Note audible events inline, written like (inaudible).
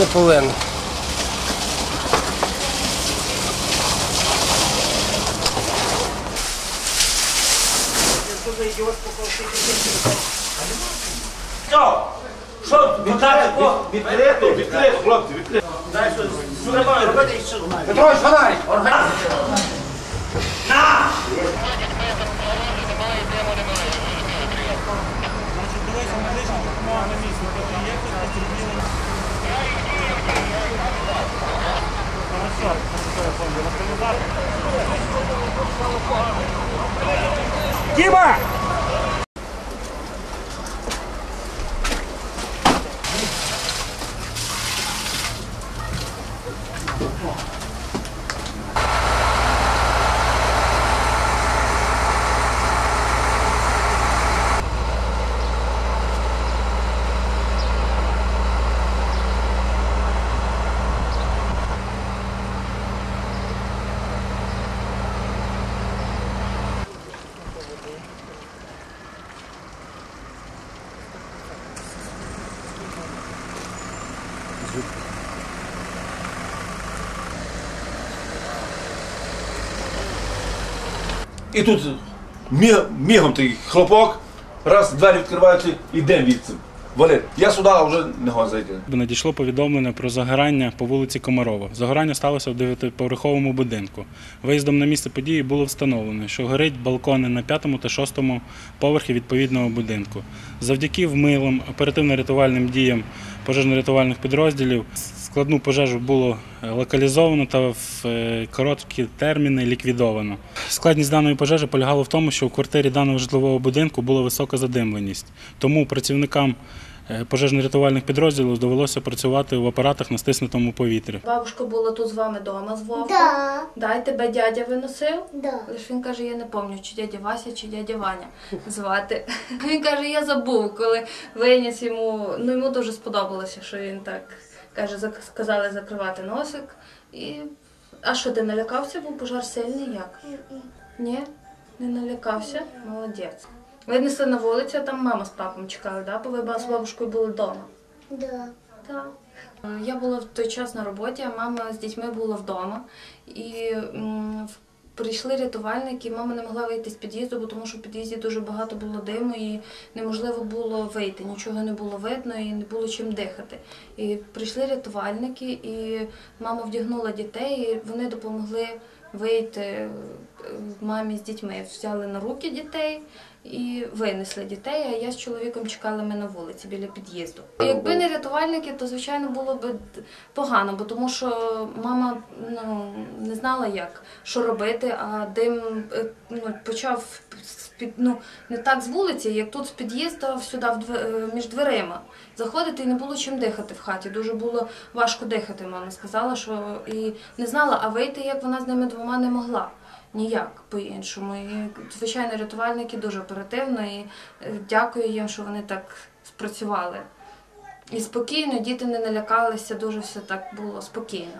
Не повинен. Що? Віддати? Відкрито, відкрито, хлопці, відкрито. Дай що? Що треба робити? Що? Петрович, фонарик! На! Дима! Діма! І тут мі- мігом такий хлопок, раз двері відкриваються, ідемо відси. Валер, я сюди вже не можу зайти. Надійшло повідомлення про загорання по вулиці Комарова. Загорання сталося в дев'ятиповерховому будинку. Виїздом на місце події було встановлено, що горить балкони на п'ятому та шостому поверхі відповідного будинку. Завдяки вмилим оперативно-рятувальним діям пожежно-рятувальних підрозділів складну пожежу було е, локалізовано та в е, короткі терміни ліквідовано. Складність даної пожежі полягала в тому, що у квартирі даного житлового будинку була висока задимленість. Тому працівникам пожежно-рятувальних підрозділів довелося працювати в апаратах на стиснутому повітрі. Бабушка була тут з вами вдома з Вовком. Да, Да, і тебе дядя виносив. да. Лиш він каже, я не пам'ятаю, чи дядя Вася, чи дядя Ваня звати. (laughs) Він каже, я забув, коли виніс йому. Ну йому дуже сподобалося, що він так каже, сказали закривати носик. І. А що, ти налякався, був пожар сильний як? Ні? Не налякався? Молодець. Винесли на вулицю, а там мама з папом чекали, да? бо ви з бабушкою були вдома. Да. Так. Я була в той час на роботі, а мама з дітьми була вдома. І м, прийшли рятувальники, і мама не могла вийти з під'їзду, бо тому що в під'їзді дуже багато було диму і неможливо було вийти, нічого не було видно і не було чим дихати. І прийшли рятувальники, і мама вдягнула дітей, і вони допомогли вийти е, мамі з дітьми. Взяли на руки дітей і винесли дітей, а я з чоловіком чекала ми на вулиці біля під'їзду. Якби не рятувальники, то звичайно було б погано, бо тому що мама ну, не знала, як що робити, а дим е, ну, почав з-під, ну, не так з вулиці, як тут з під'їзду сюди е, між дверима. Заходити і не було чим дихати в хаті. Дуже було важко дихати. Мама сказала, що і не знала, а вийти як вона з ними двома не могла. Ніяк по-іншому. І, звичайно, рятувальники дуже оперативно і е, дякую їм, що вони так спрацювали. І спокійно, діти не налякалися, дуже все так було спокійно.